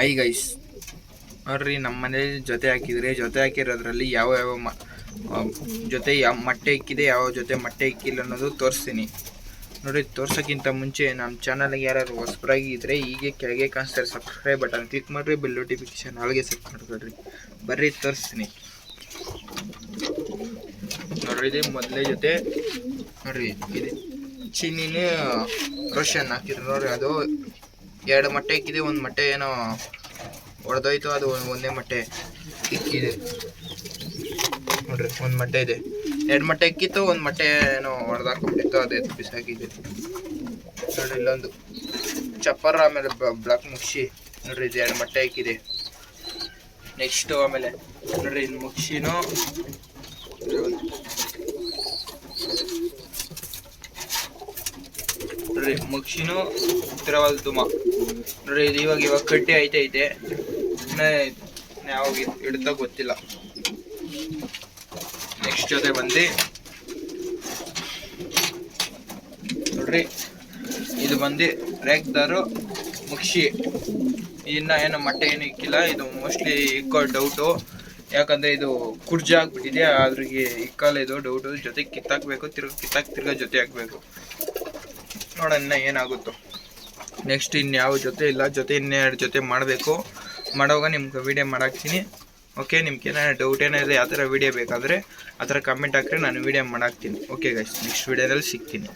ಆಯ್ guys ನೋಡ್ರಿ ನಮ್ಮ ಮನೇಲಿ ಜೊತೆ ಹಾಕಿದ್ರೆ, ಜೊತೆ ಹಾಕಿರೋದ್ರಲ್ಲಿ ಯಾವ ಯಾವ ಜೊತೆ ಯಾವ ಮೊಟ್ಟೆ ಇಕ್ಕಿದೆ ಯಾವ ಜೊತೆ ಮೊಟ್ಟೆ ಇಕ್ಕಿಲ್ಲ ಅನ್ನೋದು ತೋರಿಸ್ತೀನಿ. ನೋಡಿ, ತೋರ್ಸೋಕ್ಕಿಂತ ಮುಂಚೆ ನಮ್ಮ ಚಾನಲ್ಗೆ ಯಾರು ಹೊಸಬರಾಗಿ ಇದ್ರೆ ಹೀಗೆ ಕೆಳಗೆ ಕಾಣಿಸ್ತಾರೆ ಸಬ್ಸ್ಕ್ರೈಬ್ ಬಟನ್ ಕ್ಲಿಕ್ ಮಾಡಿರಿ ಬೆಲ್ ನೋಟಿಫಿಕೇಶನ್ ಅಲ್ಲಿಗೆ ಸೆಟ್ ಮಾಡ್ಕೊಳ್ರಿ. ಬರ್ರಿ, ತೋರಿಸ್ತೀನಿ. ನೋಡ್ರಿ, ಇದು ಮೊದಲೇ ಜೊತೆ. ನೋಡ್ರಿ, ಇದೆ ಚಿನ್ನಿನೇ ರೋಷನ್ ಹಾಕಿದ್ರು ನೋಡ್ರಿ, ಅದು ಎರಡು ಮೊಟ್ಟೆ ಇಕ್ಕಿದೆ, ಒಂದು ಮೊಟ್ಟೆ ಏನೋ ಹೊಡೆದೋಯ್ತು ಅದು ಒಂದ್- ಮೊಟ್ಟೆ ಇಕ್ಕಿದೆ. ನೋಡ್ರಿ, ಒಂದು ಮೊಟ್ಟೆ ಇದೆ. ಎರಡು ಮೊಟ್ಟೆ ಇಕ್ಕಿತ್ತು, ಒಂದು ಮೊಟ್ಟೆ ಏನೋ ಹೊಡೆದಾಕೊಂಡ್ಬಿಟ್ಟಿತ್ತು ಅದು ಬಿಸಾಕಿದೆ. ನೋಡ್ರಿ, ಇಲ್ಲೊಂದು ಚಪ್ಪರ ಆಮೇಲೆ ಬ್ಲಾಕ್ ಮುಗಿಸಿ, ನೋಡ್ರಿ, ಇದು ಎರಡು ಮೊಟ್ಟೆ ಇಕ್ಕಿದೆ. ನೆಕ್ಸ್ಟು ಆಮೇಲೆ, ನೋಡ್ರಿ ಇನ್ನು ಮುಗಿಸಿನೂ ನೋಡ್ರಿ, ಮುಗಿಸಿನೂ ಉತ್ತರವಾದ ತುಮ ನೋಡ್ರಿ, ಇದು ಇವಾಗ ಇವಾಗ ಕಟ್ಟಿ ಐತೈತೆ ಯಾವಾಗ ಇಡ್ತಾ ಗೊತ್ತಿಲ್ಲ. ನೆಕ್ಸ್ಟ್ ಜೊತೆ ಬಂದು ನೋಡ್ರಿ, ಇದು ಬಂದು ರೇಗ್ದಾರು ಮುಕ್ಷಿ ಇನ್ನ ಏನು ಮೊಟ್ಟೆ ಏನು ಇಕ್ಕಿಲ್ಲ, ಇದು ಮೋಸ್ಟ್ಲಿ ಇಕ್ಕೋ ಡೌಟು ಯಾಕಂದ್ರೆ ಇದು ಕುರ್ಜಿ ಆಗ್ಬಿಟ್ಟಿದೆ, ಅದ್ರಿಗೆ ಇಕ್ಕಲ್ಲ ಇದು ಡೌಟು ಜೊತೆ ಕಿತ್ತಾಕ್ಬೇಕು, ತಿರ್ಗ ಕಿತ್ತಾಕ್ ತಿರ್ಗ ಜೊತೆ ಹಾಕ್ಬೇಕು ನೋಡೋಣ ಏನಾಗುತ್ತೋ. ನೆಕ್ಸ್ಟ್ ಇನ್ಯಾವ ಜೊತೆ ಇಲ್ಲ, ಜೊತೆ ಇನ್ನೆರಡು ಜೊತೆ ಮಾಡಬೇಕು. ಮಾಡುವಾಗ ನಿಮ್ಗೆ ವಿಡಿಯೋ ಮಾಡಾಕ್ತೀನಿ. ಓಕೆ ನಿಮ್ಗೆ ಏನಾದ್ರು ಡೌಟ್ ಏನಾದ್ರೆ ಯಾವ ಥರ ವಿಡಿಯೋ ಬೇಕಾದರೆ, ಆ ಥರ ಕಮೆಂಟ್ ಹಾಕ್ರೆ, ನಾನು ವೀಡಿಯೋ ಮಾಡಾಕ್ತೀನಿ. ಓಕೆ ಗಾಯ್ಸ್ ನೆಕ್ಸ್ಟ್ ವೀಡಿಯೋದಲ್ಲಿ ಸಿಗ್ತೀನಿ.